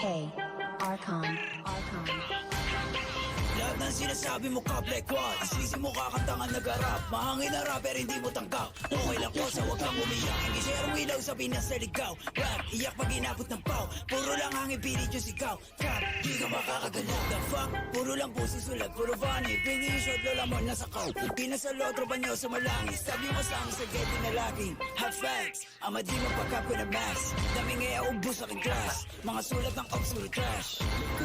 K. Archon. Archon. Lahat ng sinasabi mo kaplek what? Sisi mo kakantangan nag-arap Mahangin na rapper hindi mo tanggap Okay lang ko sa wag kang umiyak Ang iserong ilaw sa Pinas na ligaw Rap, iyak pag inabot ng pau Puro lang hangin pilit yung sigaw. Cap, di ka makakagalaw The fuck, puro lang pusi sulat. Puro funny, yung shot lola mo nasa kaw Pinasal otro ba niyo sa malangis Sabi mo sa akin sa gate na laging Hot facts, ama di mapagkap ko na max Dami ngaya ubus sa aking class. Mga sulat ng puro trash.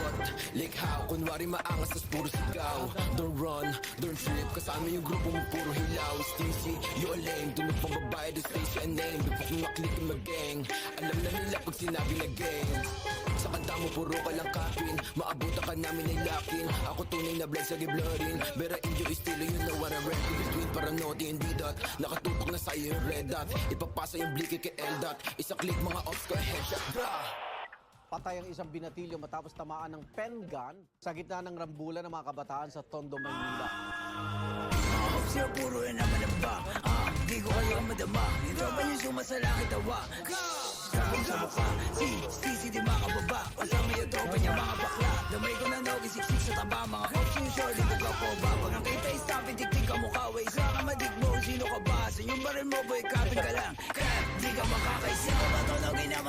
What? Like how? Kunwari maangas tas puro sigaw. Don't run, don't trip Kasama yung grupo mo puro hilaw. Stingy, you a lame Dunod pang babae, do station and name. Before kung maklik yung mag-gang. Alam na nila pag sinabi na gang. Sa kanta mo puro ka lang kapin. Maabutan ka namin ay lakin. Ako tunay na blind sa giblorin Bera inyo estilo you know what I rap In between paranote and D-dot Nakatutok na sa'yo yung red dot. Ipapasa yung bliki kay L-dot. Isa click mga ops ko headshot Bra! Patay ang isang binatilyo matapos tamaan ng pen gun sa gitna ng rambulan ng mga kabataan sa Tondo, Maynila. Sila puro na naman ba Ah, di ko kayo madama. Yung tropa niyo sumasalangit tawa Sabi sa mukha Si, si, si di makababa. Kasama yung tropa niya mga bakla. Damay ko na nogi, siksik sa taba Mga ops yung shorty, nagkapo ba? Pag ang kita stop, itik-tik ka mukha Way sa ka madigmo, sino ka ba? Sa yung baril mo, boy, kapit ka lang? Kaya, di ka makakaisi Ko ba to nogi na?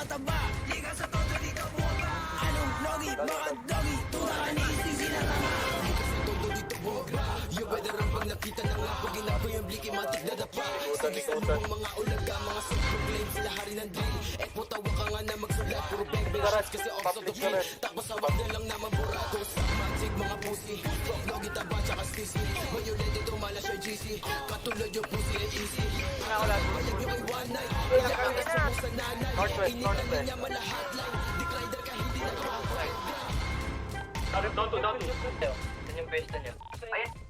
Sa mga mga ulaga Mga self-proclaim sila hari ng drill. Eh putawa ka nga na magsulat Puro bang bang shots kasi off of the field Tapos awag na lang naman burado Sa magic mga pussy. Rock logi taba tsaka stisi Violent ito mala siya GC Katulad yung pussy ay easy. Bayag yung ay one night ka na sa sa nanay. Initan na niya mala hotline Decliner ka hindi na Down to, down to. Yan yung pwesto niya. Ayun.